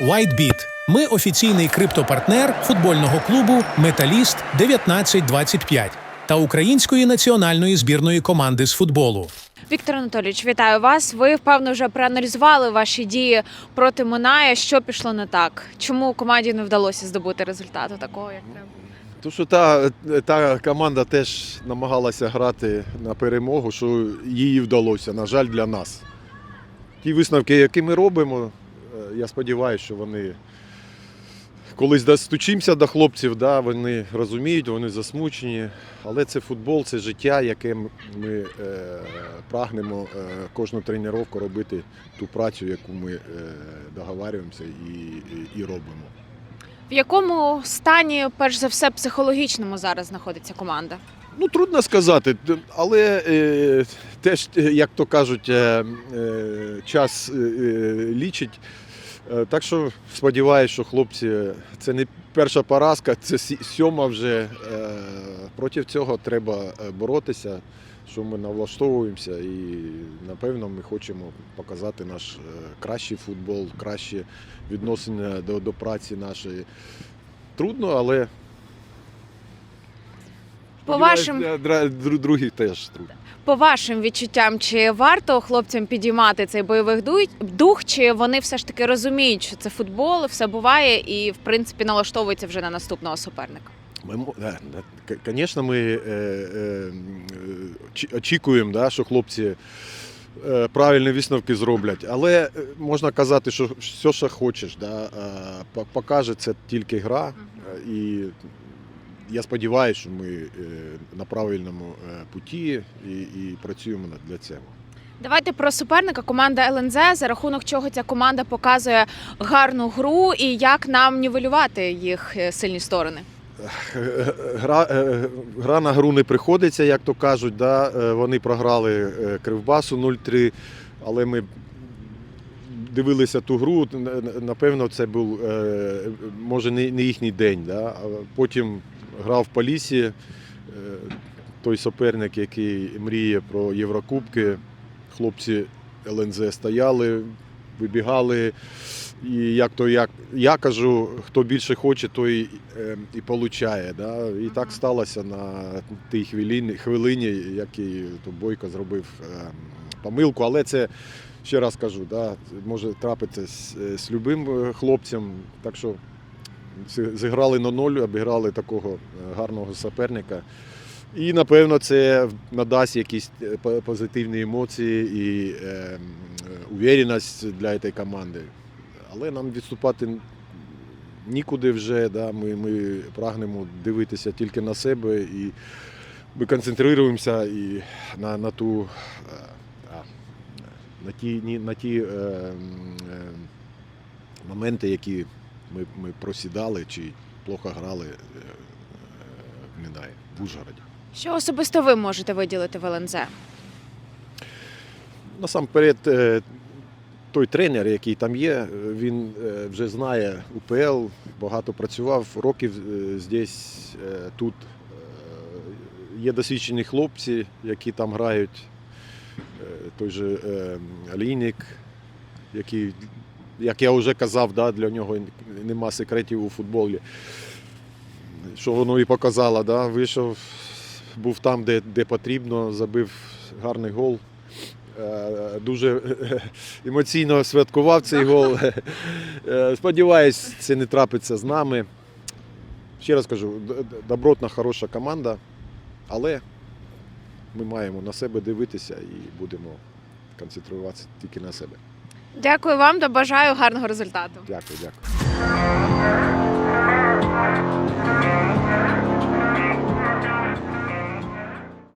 WhiteBit. Ми офіційний криптопартнер футбольного клубу Металіст 1925 та української національної збірної команди з футболу. Віктор Анатолійович, вітаю вас. Ви впевно вже проаналізували ваші дії проти Минає. Що пішло не так? Чому команді не вдалося здобути результату такого, як треба? То, що та, та команда теж намагалася грати на перемогу, що їй вдалося, на жаль, для нас. Ті висновки, які ми робимо, я сподіваюся, що вони колись достучимося до хлопців, да, вони розуміють, вони засмучені. Але це футбол, це життя, яке ми е, прагнемо е, кожну тренування робити ту працю, яку ми е, договарюємося і, і, і робимо. В якому стані, перш за все, психологічному зараз знаходиться команда? Ну, трудно сказати, але е, теж, е, як то кажуть, е, е, час е, е, лічить. Так що сподіваюся, що хлопці, це не перша поразка, це сьома вже. Е, проти цього треба боротися, що ми налаштовуємося і напевно ми хочемо показати наш кращий футбол, кращі відносини до, до праці нашої. Трудно, але По вашим для дра- дру- других теж по вашим відчуттям, чи варто хлопцям підіймати цей бойовий дух, чи вони все ж таки розуміють, що це футбол, все буває, і в принципі налаштовуються вже на наступного суперника? Ми, да, да, Звісно, ми е, е, очікуємо, да, що хлопці е, правильні висновки зроблять. Але е, можна казати, що все, що хочеш, да, е, по- покаже це тільки гра. Е, І я сподіваюся, що ми е, на правильному е, путі і, і працюємо для цього. Давайте про суперника. Команда ЛНЗ, за рахунок чого ця команда показує гарну гру і як нам нівелювати їх е, сильні сторони. Гра, гра на гру не приходиться, як то кажуть. Да? Вони програли Кривбасу 0-3, але ми дивилися ту гру. Напевно, це був може не не їхній день. Да? Потім грав в Полісі, е, той суперник, який мріє про Єврокубки. Хлопці ЛНЗ стояли, вибігали. І як то як я кажу, хто більше хоче, той е, і получає. Да? І так сталося на тій хвилині, хвилині який то Бойко зробив е, помилку. Але це ще раз кажу, да, може трапитися з, з любим хлопцем. Так що зіграли на нуль, обіграли такого е, гарного суперника. І напевно це надасть якісь е, позитивні емоції і е, м, е, уверенність для цієї команди. Але нам відступати нікуди вже. Да? Ми, ми прагнемо дивитися тільки на себе і ми концентруємося і на, на ту. е, На ті, на ті е, е, моменти, які ми, ми просідали чи плохо грали е, е, в Мінаї, в Ужгороді. Що особисто ви можете виділити в ЛНЗ? Насамперед, е, той тренер, який там є, він е, вже знає УПЛ, багато працював років е, здесь, е, тут. Е, Є досвідчені хлопці, які там грають. Е, Той же е, який, як я вже казав, да, для нього нема секретів у футболі. Що воно і показало, да, вийшов, був там, де, де потрібно, забив гарний гол. Е, Дуже емоційно святкував цей гол. Е, Сподіваюсь, це не трапиться з нами. Ще раз кажу, добротна, хороша команда, але ми маємо на себе дивитися і будемо концентруватися тільки на себе. Дякую вам та бажаю гарного результату. Дякую, дякую.